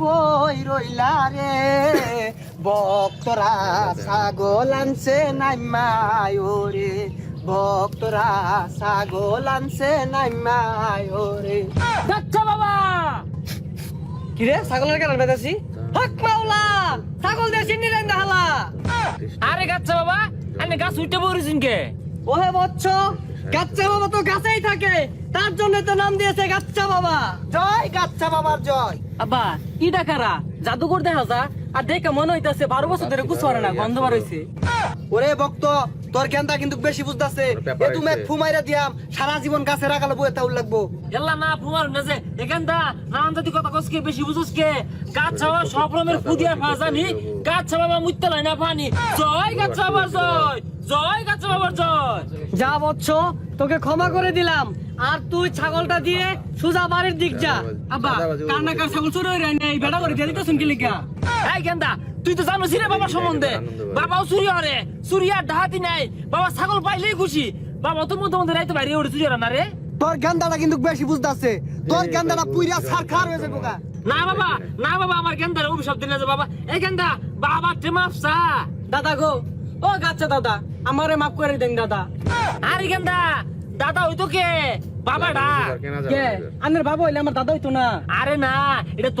কই রইলা রে? ভক্তরা ছাগল আনছে নাইমায় রে ভক্তরা ছাগল আনছে নাইমায় রে আচ্ছা বাবা। কিরে ছাগলের কেন বেদাছি হক মাওলা ছাগল দিয়ে চিনি রেন হালা। আরে গাচ্ছা বাবা আমি গাছ উঠতে পড়েছেন কে? ওহে বচ্চ গাচ্চা বাবা তো গাছেই থাকে। তার জন্য তো নাম দিয়েছে গাচ্চা বাবা। জয় গাচ্চা বাবার জয়। আব্বা ইডা কারা জাদুঘর দেখা যা। আর দেখে মনে হইতাছে বারো বছর ধরে কুছ না গন্ধ বার হইছে। ওরে ভক্ত তোর জ্ঞানটা কিন্তু বেশি বুঝতাছে। এ তুমি হইছে। ফুমাইরা দিয়াম সারা জীবন গাছে রাখালে বইয়ে তাউল লাগবো। এল্লা না ফুমার না যে এখান দা নানান জাতি কথা কসকে বেশি বুঝোস কে গাছ ছাওয়া সব রকমের ফুদিয়া ফাজানি গাছ ছাওয়া মুইতে লাই না পানি জয় গাছ ছাওয়ার জয়। জয় গাছ ছাওয়ার জয়। যা বচ্চ তোকে ক্ষমা করে দিলাম। আর তুই ছাগলটা দিয়ে সুজা বাড়ির দিক যা। আব্বা কার না কার ছাগল চুরি হয়ে নাই বেড়া করে দিয়ে দিতেছেন কি লিখা এই গেন্দা তুই তো জানোস রে বাবা সম্বন্ধে। বাবাও চুরি হরে চুরি আর ডাহাতি নাই। বাবা ছাগল পাইলেই খুশি। বাবা তোর মধ্যে মধ্যে রাইতে বাইরে ওরে চুরি হরে না রে। তোর জ্ঞানটা কিন্তু বেশি বুঝতাছে। তোর জ্ঞানটা পুইরা সার খার হয়ে যাব না বাবা না বাবা আমার গেন্দার অভিশাপ দিন যে বাবা। এই গেন্দা বাবা তে মাফসা দাদা গো ও গাচ্চা দাদা আমারে মাফ করে দেন দাদা। আরে গেন্দা দাদা হইতো কে? বাবা ডা কেনা কে? আনের বাবা হইলে আমার দাদা হইতো না। আরে না এটা